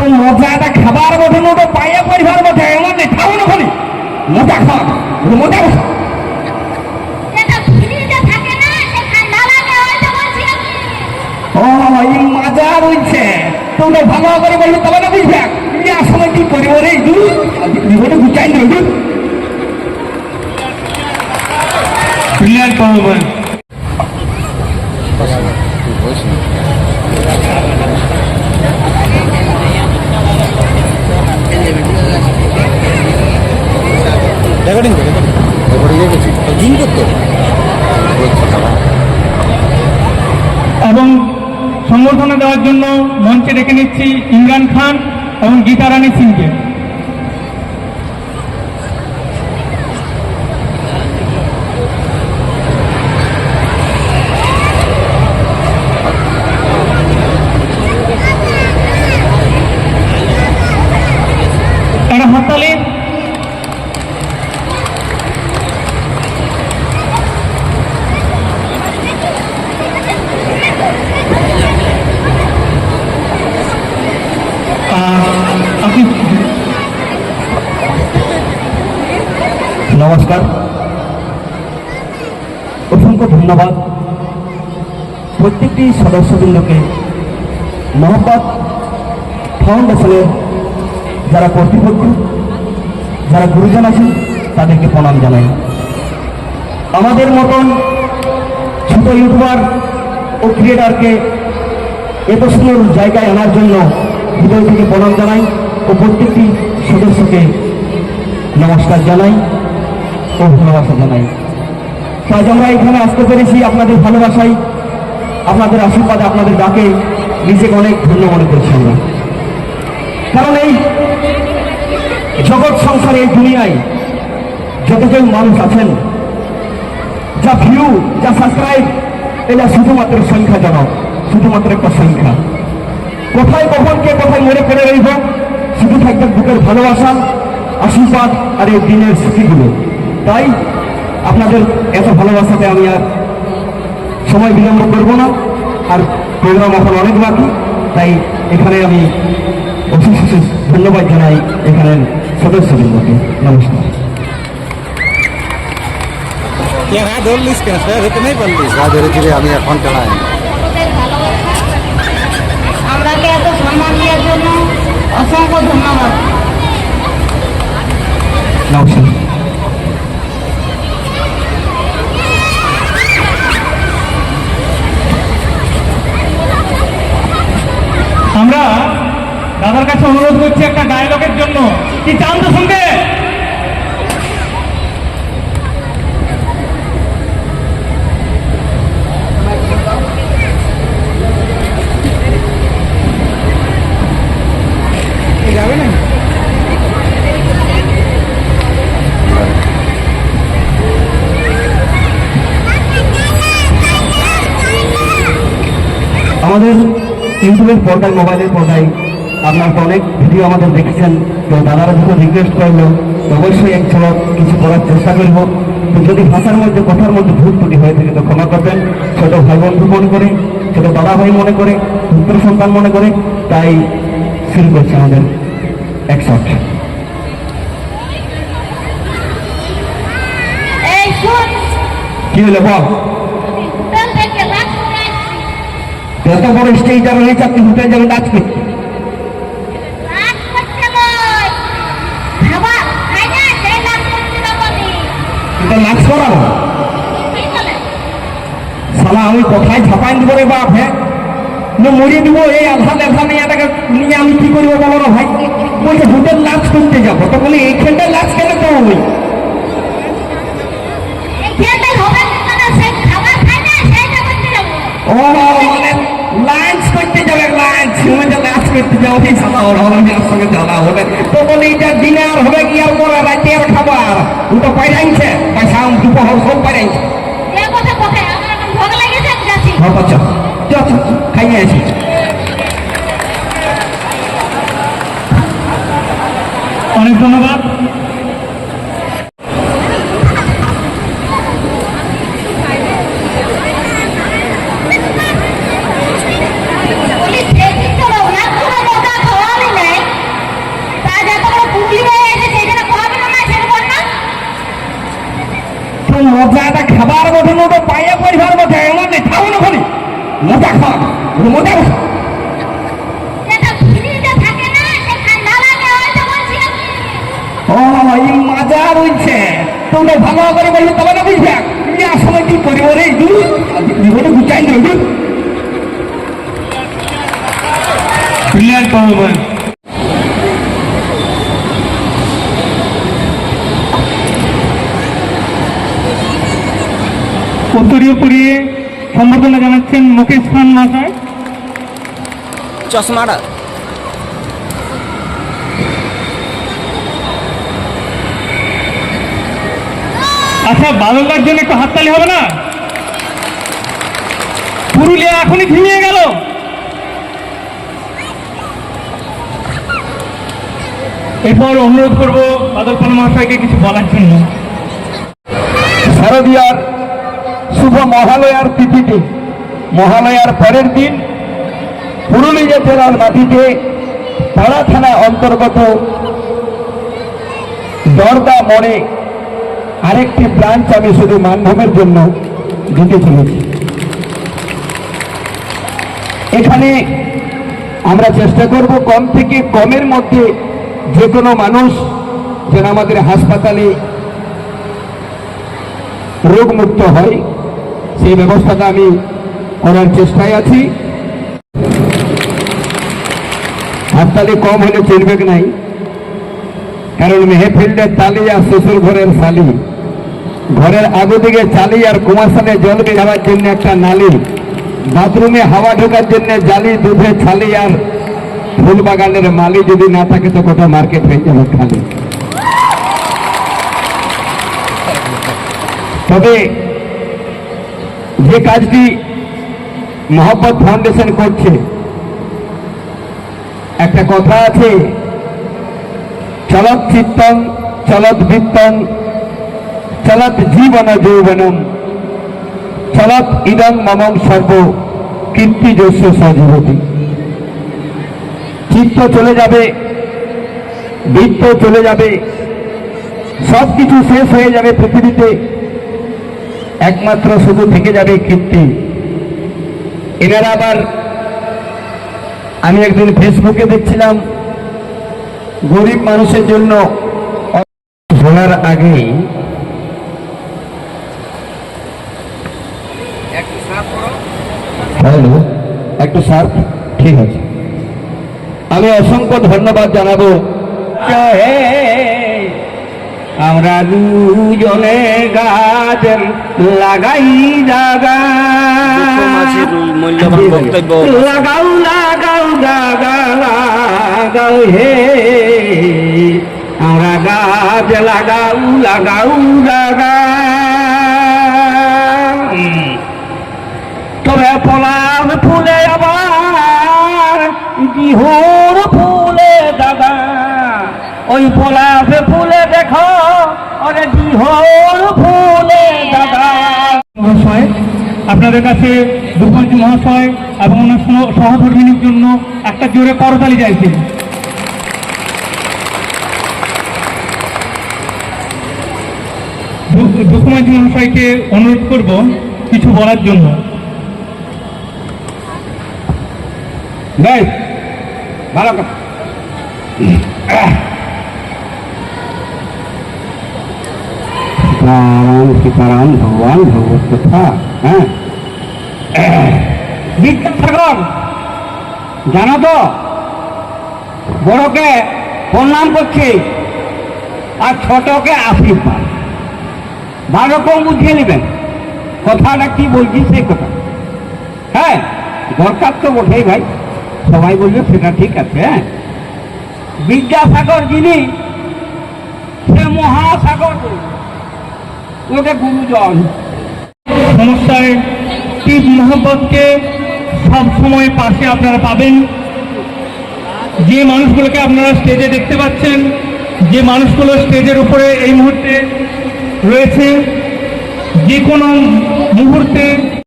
তো মজাটা খাবার বটে না পাইয়া পরিবার বটে এমন নেই খাও না খালি। মজা খাওয়া মজা বসা ও এই মাজা রয়েছে। তো ভালো করে বলবে তবে না বুঝবে। তুমি আসলে কি করব রে? জিম করতো এবং সংবর্ধনা দেওয়ার জন্য মঞ্চে ডেকে নিচ্ছি ইমরান খান এবং গীতা রানী সিংকে। নমস্কার। অসংখ্য ধন্যবাদ। প্রত্যেকটি সদস্যবৃন্দকে মোহাম্মদ ফাউন্ডেশনের যারা কর্তৃপক্ষ, যারা গুরুজন আছেন, তাদেরকে প্রণাম জানাই। আমাদের মতন ছোট ইউটিউবার ও ক্রিয়েটারকে এত সুন্দর জায়গায় আনার জন্য হৃদয় থেকে প্রণাম জানাই ও প্রত্যেকটি সদস্যকে নমস্কার জানাই। ও ভালোবাসা জানাই। তো আজ আমরা এখানে আসতে পেরেছি আপনাদের ভালোবাসাই আপনাদের আশীর্বাদে, আপনাদের ডাকে। নিজেকে অনেক ধন্য মনে করছি আমরা। কারণ এই জগৎ সংসারে, এই দুনিয়ায় যতজন মানুষ আছেন, যা ভিউ যা সাবস্ক্রাইব এটা শুধুমাত্র সংখ্যাজনক শুধুমাত্র একটা সংখ্যা। কোথায় কখন কে কোথায় মনে করে রইব, শুধু থাকবে বুকের ভালোবাসা, আশীর্বাদ আর এই দিনের স্মৃতিগুলো। তাই আপনাদের এত ভালোবাসাতে আমি আর সময় বিলম্ব করব না। আর প্রোগ্রাম এখন অনেক বাকি তাই এখানে আমি অশেষ অশেষ ধন্যবাদ জানাই এখানের সদস্যবৃন্দকে। নমস্কার। यहाँ ধরলিস কেন স্যার হতে নাই পারলিস গা ধরেছি আমি এখন ভালোবাসা। আমরাকে এত সম্মান দেওয়ার জন্য অসংখ্য ধন্যবাদ। নমস্কার। কাছে অনুরোধ করছি একটা ডায়লগের জন্য। কি চান তো শুনতে? আমাদের ইউটিউবের পর্দায়, মোবাইলের পর্দায় আপনার তো অনেক ভিডিও আমাদের দেখেছেন। তো দাদারা যখন রিকোয়েস্ট করল অবশ্যই এক ঝলক কিছু করার চেষ্টা করব। তো যদি ভাষার মধ্যে কথার মধ্যে ভুল ত্রুটি হয়ে থাকে তো ক্ষমা করবেন। ছোট ভাই বন্ধু মনে করে ছোট দাদা ভাই মনে করে পুত্র সন্তান মনে করে তাই শুরু করছে আমাদের এই কি হলো বল? এত বড় স্টেজটা রয়েছে আপনি হোটেল যাবেন নাচ নাচ করাবো শালা আমি কোথায় ঝাপাই দিব রে বাপ হ্যাঁ মরে দিব এই আধা লেখা মেয়েটাকে নিয়ে আমি কি করব বলো না ভাই? বলছে হোটেল লাচ করতে যাব তো বলি এইখানটা লাচ কেন করব ও মানে লাঞ্চ করতে যাবে লাঞ্চ মানে লাঞ্চ করতে যাব এই শালা ওর হলো মেয়ের সঙ্গে জ্বালা হবে। তো বলি এটা ডিনার হবে কি আর পরে রাতে আর খাবার দুটো পাইরাইছে পয়সা দুপুর সব পাইরাইছে যে কথা কোথায়? আমার এখন ভোগ লেগেছে আমি যাচ্ছি। চল চল, খাইয়ে আসি। অনেক ধন্যবাদ। পায়ে পরিবার বটে এমন নেই থাকো না ওখানে মোটা খাওয়া মোটা আমি। এই মাজা রয়েছে তোমরা ভালো করে বললে তবে না বুঝবে। তুমি আসলে কি করিব রে জীবনে গুচাই উত্তরীয় পড়িয়ে সম্বর্ধনা জানাচ্ছেন মুকেশ খান মহাশয়। চশমাটা। আচ্ছা বাদলদার জন্য একটু হাততালি হবে না? পুরুলিয়া এখনই ঘিমিয়ে গেল। এরপর অনুরোধ করব বাদল পাল মহাশয়কে কিছু বলার জন্য। শারদীয়ার শুভ মহালয়ার তিথিতে। মহালয়ার পরের দিন পুরুলিয়া জেলার মাটিতে পাড়া থানা অন্তর্গত দরদা মোড়ে আরেকটি ব্রাঞ্চ আমি শুধু মানভূমের জন্য দিতে চলেছি এখানে আমরা চেষ্টা করব কম থেকে কমের মধ্যে যে কোনো মানুষ যেন আমাদের হাসপাতালে রোগমুক্ত হয়। সেই ব্যবস্থাটা আমি করার চেষ্টায় আছি। হাততালি কম হলে চলবে নাই? কারণ মেহফিল্ডের তালি আর শ্বশুর ঘরের শালি ঘরের আগু দিকে চালি আর কুমাশানে জল যাওয়ার জন্য একটা নালি। বাথরুমে হাওয়া ঢোকার জন্য জালি, দুধে ছালি আর ফুল বাগানের মালি যদি না থাকে তো কোথাও মার্কেট হয়ে যাবে খালি। তবে যে কাজটি মোহাম্মদ ফাউন্ডেশন করছে, একটা কথা আছে, চলত চিত্তম চলত বৃত্তম চলত জীবন যৌবনম, চলত ইদং মমং সর্ব কীর্তি যস্য সজীবতী। চিত্ত চলে যাবে, বৃত্ত চলে যাবে সব কিছু শেষ হয়ে যাবে পৃথিবীতে। একমাত্র শুধু থেকে যাবে কীর্তি। এনারা আবার আমি একদিন ফেসবুকে দেখছিলাম, গরিব মানুষের জন্য বলার আগেই হ্যালো, একটু সার্ফ, ঠিক আছে। আমি অসংখ্য ধন্যবাদ জানাব। আমরা দুজনে গাছ লাগাই বক্তব্য। লাগাও লাগাও জাগা লাগাও হে। আমরা গাছ লাগাও লাগাও জাগা। আপনাদের কাছে দুপঞ্চী মহাশয় এবং ওনার সহধর্মিনীর জন্য একটা জোরে করতালি চাইছি। দুকুমাঞ্চী মহাশয়কে অনুরোধ করব কিছু বলার জন্য। ভালো কথা। সীতারাম সীতারাম, ভগবান, ভগবত কথা হ্যাঁ? বিদ্যাসাগর জানো তো, বড়কে প্রণাম করছে আর ছোটকে আশীর্বাদ। ভালো কম বুঝিয়ে নেবেন, কথাটা কি বলছি সেই কথা। হ্যাঁ দরকার তো বটেই ভাই, সবাই বলবে সেটা ঠিক আছে হ্যাঁ। বিদ্যাসাগর যিনি, সে মহাসাগর ওকে গুরুজন। সমস্যায় টিপ মোহাম্মদকে সবসময় পাশে আপনারা পাবেন। যে মানুষগুলোকে আপনারা স্টেজে দেখতে পাচ্ছেন, যে মানুষগুলো স্টেজের উপরে এই মুহূর্তে রয়েছে, যে কোনো মুহূর্তে